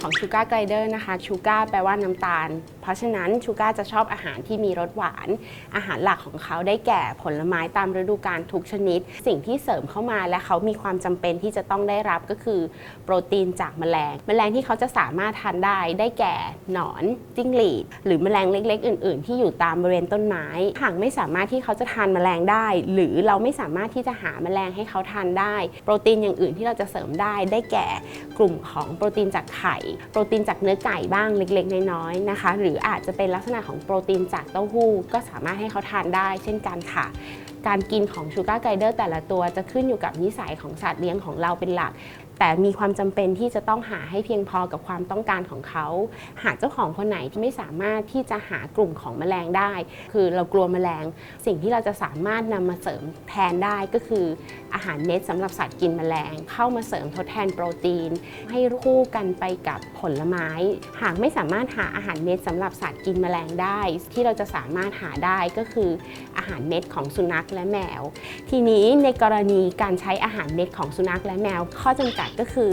ของชูการ์ไกลเดอร์นะคะชูการ์แปลว่าน้ำตาล เพราะฉะนั้นชูการ์จะชอบอาหารที่มีรสหวาน อาหารหลักของเขาได้แก่ผลไม้ตามฤดูกาลทุกชนิด สิ่งที่เสริมเข้ามาและเขามีความจำเป็นที่จะต้องได้รับก็คือ โปรตีนจากแมลง แมลงที่เขาจะสามารถทานได้ได้แก่หนอน จิ้งหรีด หรือแมลงเล็ก ๆ อื่น ๆ ที่อยู่ตามบริเวณต้นไม้ หากไม่สามารถที่เขาจะทานแมลงได้ หรือเราไม่สามารถที่จะหาแมลงให้เขาทานได้ โปรตีนอย่างอื่นที่เราจะเสริมได้ได้แก่ กลุ่มของโปรตีนจากไข่ โปรตีนจากเนื้อไก่บ้างเล็กๆ น้อยๆนะคะ หรืออาจจะเป็นลักษณะของโปรตีนจากเต้าหู้ ก็สามารถให้เขาทานได้เช่นกันค่ะ การกินของชูการ์ไกเดอร์แต่ละตัวจะขึ้นอยู่กับนิสัยของสัตว์เลี้ยงของเราเป็นหลักแต่มีความจำเป็นที่จะต้องหาให้เพียงพอกับความต้องการของเขา หากเจ้าของคนไหนที่ไม่สามารถที่จะหากลุ่มของแมลงได้ คือเรากลัวแมลง สิ่งที่เราจะสามารถนำมาเสริมแทนได้ก็คืออาหารเม็ดสำหรับสัตว์กินแมลง เข้ามาเสริมทดแทนโปรตีน ให้คู่กันไปกับผลไม้ หากไม่สามารถหาอาหารเม็ดสำหรับสัตว์กินแมลงได้ ที่เราจะสามารถหาได้ก็คืออาหารเม็ดของสุนัขและแมว ทีนี้ในกรณีการใช้อาหารเม็ดของสุนัขและแมว ข้อจำกัดก็คือ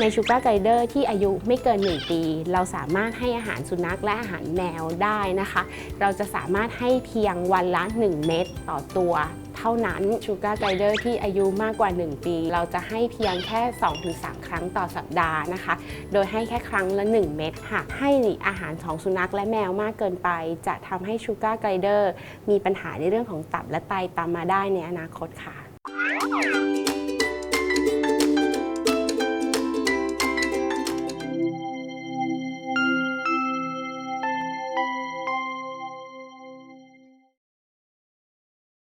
ในชูการ์ไกเดอร์ที่อายุไม่เกิน 1 ปี เราสามารถให้อาหารสุนัขและอาหารแมวได้นะคะ เราจะสามารถให้เพียงวันละ 1 เม็ดต่อตัว เท่านั้นชูการ์ไกเดอร์ที่อายุมากกว่า 1 ปี เราจะให้เพียงแค่ 2-3 ครั้งต่อสัปดาห์นะคะ โดยให้แค่ครั้งละ 1 เม็ดหากให้อาหารของสุนัขและแมวมากเกินไป จะทำให้ชูการ์ไกเดอร์มีปัญหาในเรื่องของตับและไตตามมาได้ในอนาคตค่ะ